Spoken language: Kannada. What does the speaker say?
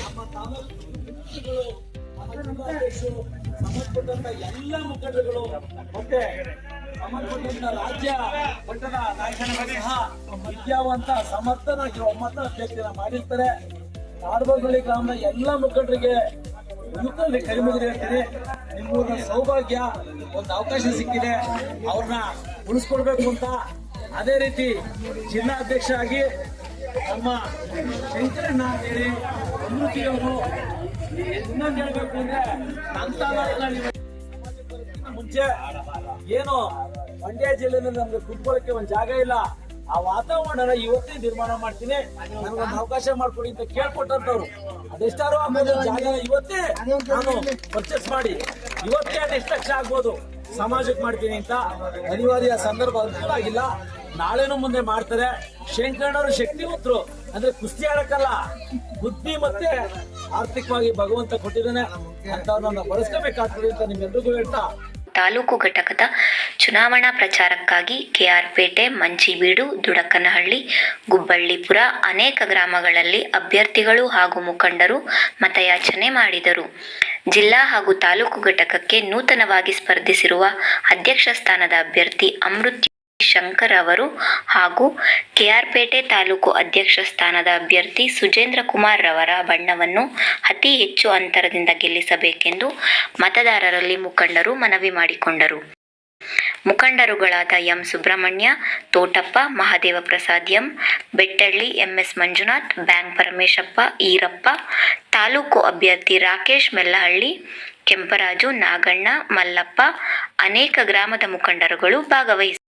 ನಮ್ಮ ಜಿಲ್ಲಾಧ್ಯಕ್ಷರು ಸಂಬಂಧಪಟ್ಟಂತ ಎಲ್ಲ ಮುಖಂಡರುಗಳು ಮತ್ತೆ ಸಂಬಂಧಪಟ್ಟಂತ ರಾಜ್ಯ ಮಟ್ಟದ ನಾಯಕರುಗಳು ವಿದ್ಯಾವಂತ ಸಮರ್ಥನಾಗಿ ಒಮ್ಮತ ಅಭ್ಯರ್ಥಿನ ಮಾಡಿರ್ತಾರೆ ಗ್ರಾಮದ ಎಲ್ಲ ಮುಖಂಡರಿಗೆ ಕೈ ಮುಗಿದ್ರೆ ಹೇಳ್ತೀನಿ ನಿಮ್ಗೊಂದು ಸೌಭಾಗ್ಯ ಒಂದು ಅವಕಾಶ ಸಿಕ್ಕಿದೆ ಅವ್ರನ್ನ ಉಳಿಸ್ಕೊಡ್ಬೇಕು ಅಂತ ಅದೇ ರೀತಿ ಜಿಲ್ಲಾಧ್ಯಕ್ಷ ಆಗಿ ನಮ್ಮ ಶಂಕರಣ್ಣ ಹೇಳಿ ಅಮೃತಿಯವರು ಇನ್ನೊಂದು ಹೇಳ್ಬೇಕು ಅಂದ್ರೆ ತಾಲೂಕಿನಲ್ಲಿ ಮುಂಚೆ ಏನು ಮಂಡ್ಯ ಜಿಲ್ಲೆನಲ್ಲಿ ನಮ್ಗೆ ಕುತ್ಕೊಳ್ಳಕ್ಕೆ ಒಂದ್ ಜಾಗ ಇಲ್ಲ. ಆ ವಾತಾವರಣ ಇವತ್ತೇ ನಿರ್ಮಾಣ ಮಾಡ್ತೀನಿ. ಒಂದು ಅವಕಾಶ ಮಾಡ್ಕೊಡಿ ಅಂತ ಕೇಳ್ಕೊಟ್ಟಂತವ್ರು ಅದೆಷ್ಟಾರು ಜಾಗ ಇವತ್ತೇ ನಾನು ಪರ್ಚೇಸ್ ಮಾಡಿ. ಇವತ್ತೇ ಎಷ್ಟು ಲಕ್ಷ ಆಗ್ಬೋದು. ಸಮಾಜಕ್ಕೆ ಮಾಡ್ತೀನಿ ಅಂತ ಅನಿವಾರ್ಯ ಸಂದರ್ಭ ಆಗಿಲ್ಲ. ನಾಳೆನೂ ಮುಂದೆ ಮಾಡ್ತಾರೆ. ಶಂಕರಣ್ಣವರು ಶಕ್ತಿವಂತರು. ಅಂದ್ರೆ ಕುಸ್ತಿ ಆಡಕ್ಕಲ್ಲ. ಬುದ್ಧಿ ಮತ್ತೆ ಆರ್ಥಿಕವಾಗಿ ಭಗವಂತ ಕೊಟ್ಟಿದ್ದಾನೆ. ಅಂತವ್ರನ್ನ ಬಳಸ್ಕೋಬೇಕಾಗ್ತದೆ ಅಂತ ನಿಮ್ಮೆಲ್ರಿಗೂ ಹೇಳ್ತಾ ತಾಲೂಕು ಘಟಕದ ಚುನಾವಣಾ ಪ್ರಚಾರಕ್ಕಾಗಿ ಕೆಆರ್ ಪೇಟೆ ಮಂಚಿಬೀಡು, ದುಡಕನಹಳ್ಳಿ, ಗುಬ್ಬಳ್ಳಿಪುರ ಅನೇಕ ಗ್ರಾಮಗಳಲ್ಲಿ ಅಭ್ಯರ್ಥಿಗಳು ಹಾಗೂ ಮುಖಂಡರು ಮತಯಾಚನೆ ಮಾಡಿದರು. ಜಿಲ್ಲಾ ಹಾಗೂ ತಾಲೂಕು ಘಟಕಕ್ಕೆ ನೂತನವಾಗಿ ಸ್ಪರ್ಧಿಸಿರುವ ಅಧ್ಯಕ್ಷ ಸ್ಥಾನದ ಅಭ್ಯರ್ಥಿ ಅಮೃತ್ ಶಂಕರ್ ಅವರು ಹಾಗೂ ಕೆಆರ್ಪೇಟೆ ತಾಲೂಕು ಅಧ್ಯಕ್ಷ ಸ್ಥಾನದ ಅಭ್ಯರ್ಥಿ ಸುಜೇಂದ್ರ ಕುಮಾರ್ ರವರ ಬಣ್ಣವನ್ನು ಅತಿ ಹೆಚ್ಚು ಅಂತರದಿಂದ ಗೆಲ್ಲಿಸಬೇಕೆಂದು ಮತದಾರರಲ್ಲಿ ಮುಖಂಡರು ಮನವಿ ಮಾಡಿಕೊಂಡರು. ಮುಖಂಡರುಗಳಾದ M Subramanya, Thotappa Mahadeva Prasad M, Bettalli, MS Manjunath, bank Parameshappa, Eerappa, taluk ಅಭ್ಯರ್ಥಿ ರಾಕೇಶ್ ಮೆಲ್ಲಹಳ್ಳಿ, ಕೆಂಪರಾಜು ನಾಗಣ್ಣ, ಮಲ್ಲಪ್ಪ, ಅನೇಕ ಗ್ರಾಮದ ಮುಖಂಡರುಗಳು ಭಾಗವಹಿಸಿದರು